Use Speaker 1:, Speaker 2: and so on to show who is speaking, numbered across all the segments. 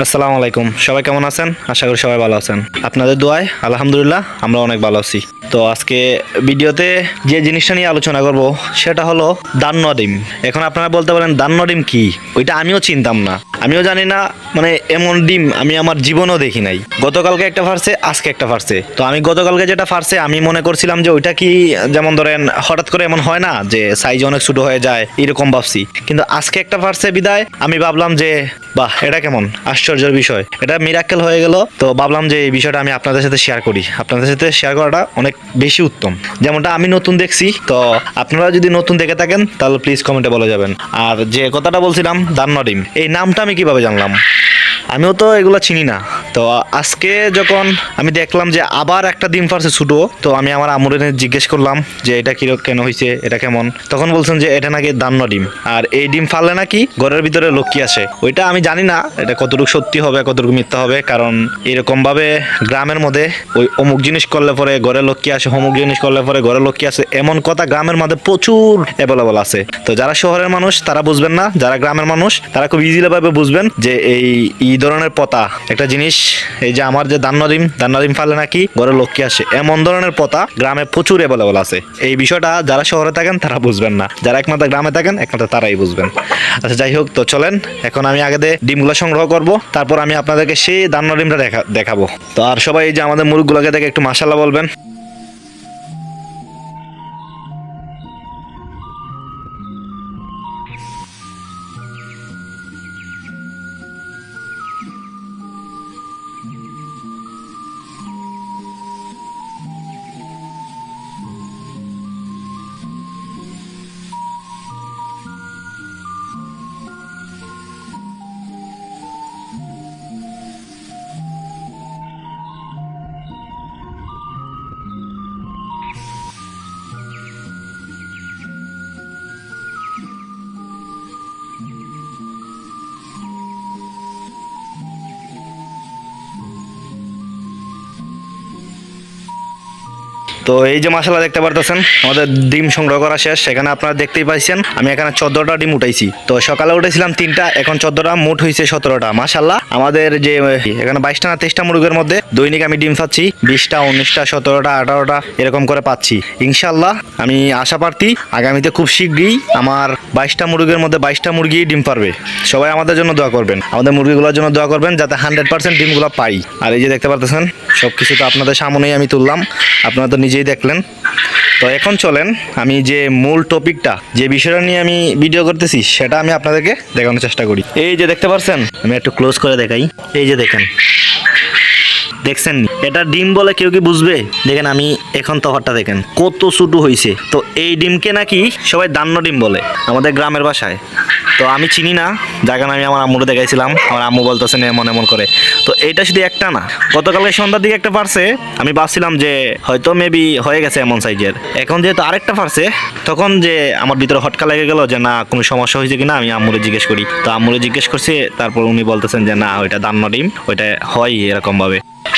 Speaker 1: আসসালামু আলাইকুম। সবাই কেমন আছেন? আশা করি সবাই ভালো আছেন। আপনাদের দোয়ায় আলহামদুলিল্লাহ আমরা অনেক ভালো আছি। তো আজকে ভিডিওতে যে জিনিসটা নিয়ে আলোচনা করব, সেটা হলো দান্ন ডিম এখন আপনারা বলতে পারেন দান্ন ডিম কি? ওইটা আমিও চিনতাম না। আমিও জানি না মানে এমন ডিম আমি আমার জীবনেও দেখি নাই। গতকালকে একটা ফারছে আজকে একটা ফারছে তো আমি গতকালকে যেটা ফারছে আমি মনে করছিলাম যে ওইটা কি যেমন ধরেন, হঠাৎ করে এমন হয় না যে সাইজ অনেক ছোট হয়ে যায়, এরকম ভাবছি। কিন্তু আজকে একটা ফারছে বিদায়, আমি ভাবলাম যে, বাহ, এটা কেমন? আশ্চর্যের বিষয়। এটা মিরাক্কেল হয়ে গেল। তো ভাবলাম যে এই বিষয়টা আমি আপনাদের সাথে শেয়ার করি। আপনাদের সাথে শেয়ার করাটা অনেক বেশি উত্তম। যেমনটা আমি নতুন দেখছি, তো আপনারা যদি নতুন দেখে থাকেন, তাহলে প্লিজ কমেন্টে বলে যাবেন। আর যে কথাটা বলছিলাম, দান্না ডিম, এই নামটা আমি কীভাবে জানলাম? আমিও তো এগুলো চিনি না। তো আজকে যখন আমি দেখলাম যে আবার একটা ডিম ফারছে ছুটো, তো আমি আমার আমুরে জিজ্ঞেস করলাম যে এটা কিরক কেন হয়েছে এটা কেমন? তখন বলছেন যে এটা নাকি দান্ন ডিম। আর এই ডিম ফাললে নাকি ঘরের ভিতরে লক্ষ্মী আসে। ওইটা আমি জানি না, এটা কতটুকু সত্যি হবে, কতটুকু মিথ্যা হবে, কারণ এরকম ভাবে গ্রামের মধ্যে ওই অমুক জিনিস করলে পরে ঘরে লক্ষ্মী আসে, অমুক জিনিস করলে পরে ঘরে লক্ষ্মী আসে, এমন কথা গ্রামের মধ্যে প্রচুর অ্যাভেলেবল আছে। তো যারা শহরের মানুষ, তারা বুঝবেন না, যারা গ্রামের মানুষ, তারা খুব ইজিলি ভাবে বুঝবেন যে এই এই ধরনের পতা। একটা জিনিস, এই যে আমার যে দান্নদিম দান্নদিম ফালে নাকি ঘরে লক্ষ্মী আসে। এমন ধরনের পতা গ্রামে প্রচুর অ্যাভেলেবল আছে। এই বিষয়টা যারা শহরে থাকেন, তারা বুঝবেন না। যারা একমাত্র গ্রামে থাকেন, একমাত্র তারাই বুঝবেন। আচ্ছা যাই হোক, তো চলেন, এখন আমি আগে ডিমগুলো সংগ্রহ করব। তারপর আমি আপনাদেরকে সেই দান্ন ডিমটা দেখা দেখাবো। তো আর সবাই এই যে আমাদের মুরগগুলোকে দেখে একটু মাসাল্লাহ বলবেন। তো এই যে মশলা দেখতে পারতেছেন, আমাদের ডিম সংগ্রহ করা শেষ, সেখানে আপনারা দেখতেই পাইছেন, আমি এখানে চোদ্দটা ডিম উঠাইছি। তো সকালে উঠেছিলাম তিনটা, এখন চোদ্দটা, মোট হয়েছে সতেরোটা। মাসাল্লাহ আমাদের যে, এখানে বাইশটা না তেইশটা মুরগের মধ্যে দৈনিক আমি ডিম পাচ্ছি বিশটা, উনিশটা, সতেরোটা, আঠারোটা, এরকম করে পাচ্ছি। ইনশাল্লাহ আমি আশা প্রার্থী, আগামীতে খুব শীঘ্রই আমার বাইশটা মুরগির মধ্যে বাইশটা মুরগি ডিম পারবে। সবাই আমাদের জন্য দোয়া করবেন। আমাদের মুরগিগুলোর জন্য দোয়া করবেন, যাতে হান্ড্রেড পার্সেন্ট ডিমগুলো পাই। আর এই যে দেখতে পারতেছেন সব কিছু তো আপনাদের সামনেই আমি তুললাম। আপনারা তো নিজেই দেখলেন। তো এখন চলেন আমি যে মূল টপিকটা, যে বিষয়টা নিয়ে আমি ভিডিও করতেছি, সেটা আমি আপনাদেরকে দেখানোর চেষ্টা করি। এই যে দেখতে পাচ্ছেন আমি একটু ক্লোজ করে দেখাই। এই যে দেখেন। দেখছেন নি? এটা ডিম বলে কেউ কি বুঝবে? দেখেন আমি এখন তফাতটা দেখেন। কত ছোটো হয়েছে তো এই ডিমকে নাকি সবাই দান্ন ডিম বলে আমাদের গ্রামের বাসায় তো আমি চিনি না। যাকে আমি আমার আম্মুরে দেখাইছিলাম। আমার আম্মু বলতেছে বলতেছেন এমন এমন করে। তো এইটা শুধু একটা না। গতকালকে সন্ধ্যার দিকে একটা পারছে। আমি ভাবছিলাম যে হয়তো মেবি হয়ে গেছে এমন সাইজের এখন যেহেতু আরেকটা পারছে, তখন যে আমার ভিতরে হটকা লেগে গেল যে, না, কোনো সমস্যা হয়েছে কিনা? আমি আম্মুরে জিজ্ঞেস করি। তো আম্মুরে জিজ্ঞেস করছে, তারপর উনি বলতেছেন যে, না, ওইটা দান্ন ডিম। ওইটা হয় এরকম ভাবে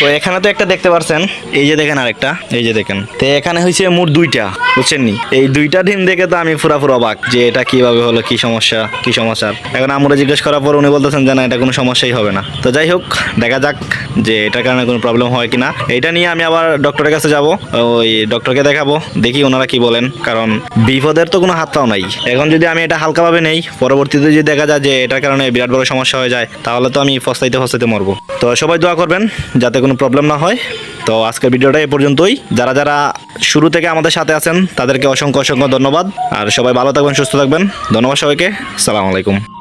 Speaker 1: তো এখানে তো একটা দেখতে পারছেন। এই যে দেখেন আরেকটা, এই যে দেখেন। তো এখানে হয়েছে মোট দুইটা, বুঝছেন নি? এই দুইটা ডিম দেখে তো আমি পুরা অবাক যে এটা কীভাবে হলো, কি সমস্যা, কি সমস্যার এখন আমরা জিজ্ঞেস করার পর উনি বলতেছেন যে না, এটা কোনো সমস্যাই হবে না। তো যাই হোক, দেখা যাক যে এটার কারণে কোনো প্রবলেম হয় কিনা। এটা নিয়ে আমি আবার ডক্টরের কাছে যাব, ওই ডক্টরকে দেখাবো, দেখি ওনারা কি বলেন। কারণ বিপদের তো কোনো হাত পাও নাই। এখন যদি আমি এটা হালকাভাবে নেই, পরবর্তীতে যদি দেখা যায় যে এটার কারণে বিরাট বড় সমস্যা হয়ে যায়, তাহলে তো আমি ফস্তাইতে ফস্তাইতে মরবো। তো সবাই দোয়া করবেন, যাতে কোনো প্রবলেম না হয়। তো আজকের ভিডিওটা এ পর্যন্তই। যারা যারা শুরু থেকে আমাদের সাথে আছেন, তাদেরকে অসংখ্য অসংখ্য ধন্যবাদ। আর সবাই ভালো থাকবেন, সুস্থ থাকবেন। ধন্যবাদ সবাইকে। সালাম আলাইকুম।